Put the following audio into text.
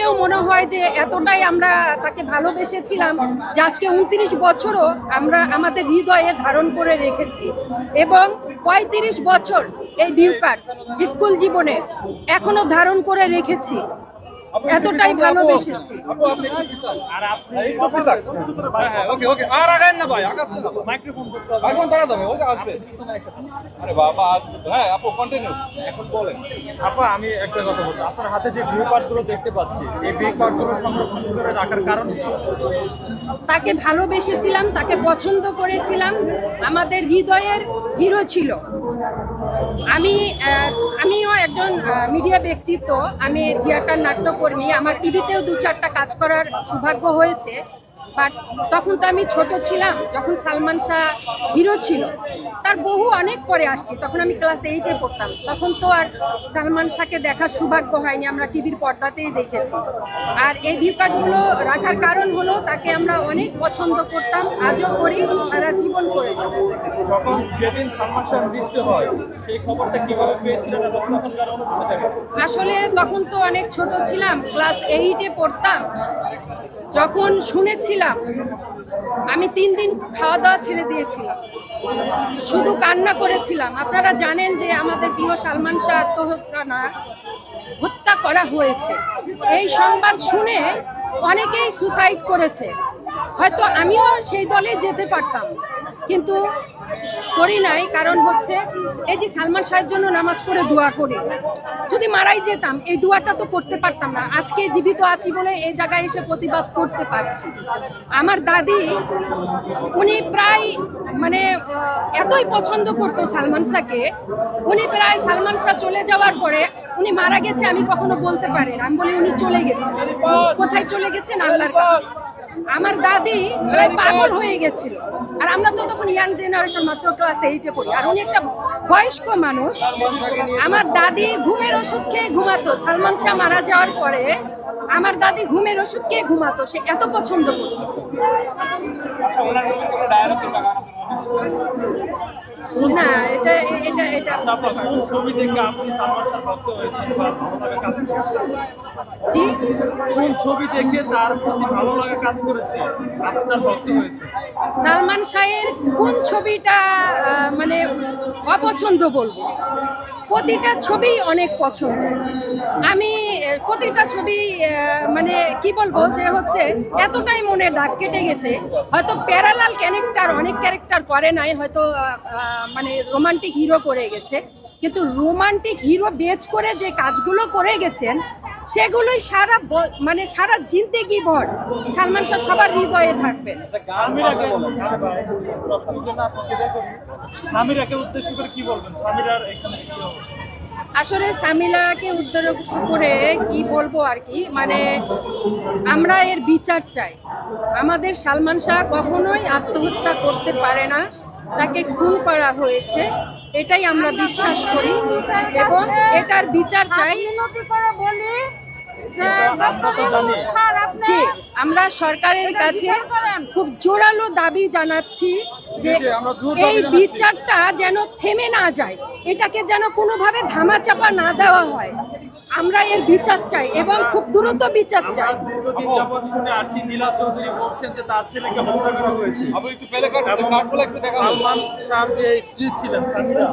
আজকেও মনে হয় যে এতটাই আমরা তাকে ভালোবেসেছিলাম যে আজকে উনত্রিশ বছরও আমরা আমাদের হৃদয়ে ধারণ করে রেখেছি। এবং পঁয়ত্রিশ বছর এই ভিউ কার্ড স্কুল জীবনে এখনও ধারণ করে রেখেছি। এতটাই ভালোবেসেছি আপনি। হ্যাঁ, হ্যাঁ, ওকে, ওকে। আর আগায়েন না ভাই, আগাচ্ছেন না ভাই। এখন দাঁড়া যাবে, ওই যে আসবে। আরে বাবা, আসবে হ্যাঁ, আপু, continue। এখন বলেন। আপা আমি একটা কথা বলছি আপনার হাতে যে ভিউ গুলো দেখতে পাচ্ছি এই ভিউ গুলো সংরক্ষণ করে রাখার কারণ তাকে ভালোবেসেছিলাম তাকে পছন্দ করেছিলাম আমাদের হৃদয়ের হিরো ছিল আমি আমিও একজন মিডিয়া ব্যক্তিত্ব আমি থিয়েটার নাট্যকর্মী। আমার টিভিতেও দু চারটা কাজ করার সৌভাগ্য হয়েছে। বাট তখন তো আমি ছোট ছিলাম যখন সালমান শাহ হিরো ছিল। তার বহু অনেক পরে আসছি তখন আমি ক্লাস এইটে পড়তাম। তখন তো আর সালমান শাহকে দেখার সৌভাগ্য হয়নি আমরা টিভির পর্দাতেই দেখেছি। আর এই ভিউ কার্ডগুলো রাখার কারণ হলো তাকে আমরা অনেক পছন্দ করতাম আজও করি সারা জীবন করে যাব। যেদিন সালমান শাহ মৃত্যু হয় সেই খবরটা কীভাবে পেয়েছিলেন এবং তখনকার অনুভূতিটাকে আসলে তখন তো অনেক ছোট ছিলাম ক্লাস এইটে পড়তাম। যখন শুনেছিলাম, আমি তিন দিন খাওয়া দাওয়া ছেড়ে দিয়েছিলাম। শুধু কান্না করেছিলাম। আপনারা জানেন যে আমাদের প্রিয় সালমান শাহ আত্মহত্যা না, হত্যা করা হয়েছে। এই সংবাদ শুনে অনেকেই সুসাইড করেছে। হয়তো আমিও সেই দলে যেতে পারতাম। কিন্তু করি নাই, কারণ হচ্ছে এই যে সালমান শাহের জন্য নামাজ পড়ে দোয়া করি। যদি মারাই যেতাম, এই দোয়াটা তো করতে পারতাম না। আজকে জীবিত আছি বলে এই জায়গায় এসে প্রতিবাদ করতে পারছি। আমার দাদি, উনি প্রায় মানে এতই পছন্দ করতো সালমান শাহকে, উনি প্রায় সালমান শাহ চলে যাওয়ার পরে উনি মারা গেছে আমি কখনো বলতে পারি না। আমি বলি, উনি চলে গেছেন। কোথায় চলে গেছেন? আল্লাহর কাছে। আমার দাদি প্রায় পাগল হয়ে গেছিল। আর আমরা তো তখন ইয়াং জেনারেশন মাত্র ক্লাস এইটে পড়ি। আর উনি একটা বয়স্ক মানুষ। আমার দাদি ঘুমের ওষুধ খেয়ে ঘুমাতো। সালমান শাহ মারা যাওয়ার পরে আমার দাদি ঘুমের ওষুধ খেয়ে ঘুমাতো। সে এত পছন্দ করতো। না এটা এটা এটা আচ্ছা, কোন ছবি দেখে আপনি সালমান শাহ ভক্ত হয়েছেন বা ভালো লাগা কাজ করেছে জি? কোন ছবি দেখে তার প্রতি ভালো লাগা কাজ করেছে? আপনার ভক্ত হয়েছে? সালমান শাহের কোন ছবিটা মানে অপছন্দ বলব? প্রতিটা ছবি অনেক পছন্দ আমি প্রতিটা ছবি মানে কি বলব যে হচ্ছে এতটাই মনে দাগ কেটে গেছে। হয়তো প্যারালাল ক্যারেক্টার অনেক ক্যারেক্টার করে নাই হয়তো মানে রোমান্টিক হিরো করে গেছে। কিন্তু রোমান্টিক হিরো বেচ করে যে কাজগুলো করে গেছেন সেগুলোই সারা ব- মানে সারা জিন্দেগি ভর সালমান শাহ সবার হৃদয়ে থাকবেন হবে? আসলে সামিলাকে উদ্দেশ্য করে কি বলব আর কি? মানে আমরা এর বিচার চাই। আমাদের সালমান শাহ কখনোই আত্মহত্যা করতে পারে না। তাকে খুন করা হয়েছে এটাই আমরা বিশ্বাস করি এবং এটার বিচার চাই। বলি যে আমরা সরকারের কাছে খুব জোরালো দাবি জানাচ্ছি যে এই বিচারটা যেন থেমে না যায় এটাকে যেন কোনোভাবে ধামাচাপা না দেওয়া হয়। আমরা এর বিচার চাই এবং খুব দ্রুত বিচার চাই। দীর্ঘদিন যাবৎ শুনে আসছি নীলা চৌধুরী বলছেন যে তার ছেলেকে হত্যা করা হয়েছে। একটু দেখাবো। সালমান শাহর যে স্ত্রী ছিলেন সামিরা।